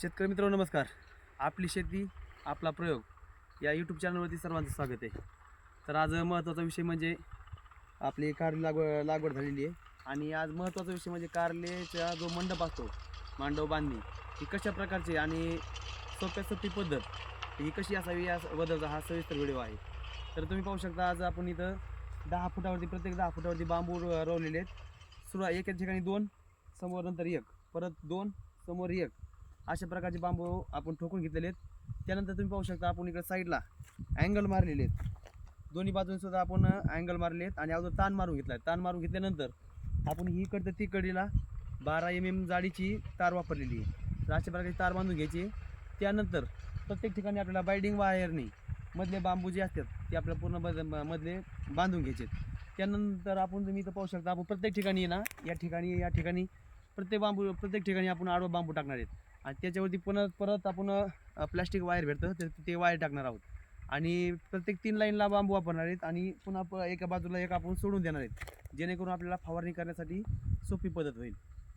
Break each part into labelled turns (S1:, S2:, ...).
S1: शेतकरी मित्र नमस्कार. आपली शेती आपला प्रयोग या यूट्यूब चॅनलवरती सर्वांचं स्वागत आहे. तर आज महत्त्वाचा विषय म्हणजे आपली कारली लागवड लागवड झालेली आहे. आणि आज महत्त्वाचा विषय म्हणजे कारलेचा जो मंडप असतो मांडव बांधणी ही कशा प्रकारची आणि सोप्या सोपी पद्धत ही कशी असावी याबद्दलचा हा सविस्तर व्हिडिओ आहे. तर तुम्ही पाहू शकता आज आपण इथं दहा फुटावरती प्रत्येक दहा फुटावरती बांबू रोवलेले आहेत. सुरुवात एका ठिकाणी दोन समोर नंतर एक. परत दोन समोर एक. अशा प्रकारचे बांबू आपण ठोकून घेतलेले आहेत. त्यानंतर तुम्ही पाहू शकता आपण इकडे साईडला अँगल मारलेले आहेत. दोन्ही बाजून सुद्धा आपण अँगल मारले आहेत आणि अगोदर ताण मारून घेतला ताण मारून घेतल्यानंतर आपण ही कडतं ती कडीला बारा एम एम जाडीची तार वापरलेली आहे. तर अशा प्रकारची तार बांधून घ्यायची. त्यानंतर प्रत्येक ठिकाणी आपल्याला बायडिंग वायरनी मधले बांबू जे असतात ते आपल्याला पूर्ण बद- मधले बांधून घ्यायचे त्यानंतर आपण तुम्ही इथं पाहू शकता आपण प्रत्येक ठिकाणी ना या ठिकाणी या ठिकाणी प्रत्येक बांबू प्रत्येक ठिकाणी आपण आडवं बांबू टाकणार आहेत. आणि त्याच्यावरती पुन्हा परत आपण प्लॅस्टिक वायर भेटतं तर ते वायर टाकणार आहोत. आणि प्रत्येक तीन लाईनला बांबू वापरणार आहेत आणि पुन्हा एका बाजूला एक आपण सोडून देणार आहेत. जेणेकरून आपल्याला फवारणी करण्यासाठी सोपी पद्धत होईल.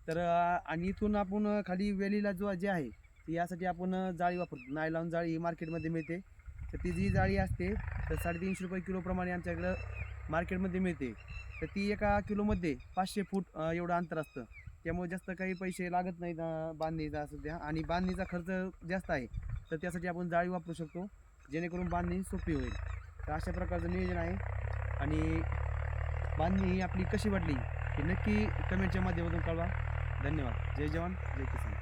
S1: तर आणि इथून आपण खाली वेलीला जो जे आहे ती यासाठी आपण जाळी वापरतो नायलॉन जाळी ही मार्केटमध्ये मिळते. तर ती जी जाळी असते तर साडेतीनशे रुपये किलोप्रमाणे आमच्याकडं मार्केटमध्ये मिळते. तर ती एका किलोमध्ये पाचशे फूट एवढं अंतर असतं. त्यामुळे जास्त काही पैसे लागत नाहीत बांधणीचा सध्या. आणि बांधणीचा खर्च जास्त आहे तर त्यासाठी आपण जाळी वापरू शकतो जेणेकरून बांधणी सोपी होईल. तर अशा प्रकारचं नियोजन आहे. आणि बांधणी ही आपली कशी वाटली हे नक्की कमेंटच्या माध्यमातून कळवा. धन्यवाद. जय जवान जय किसान.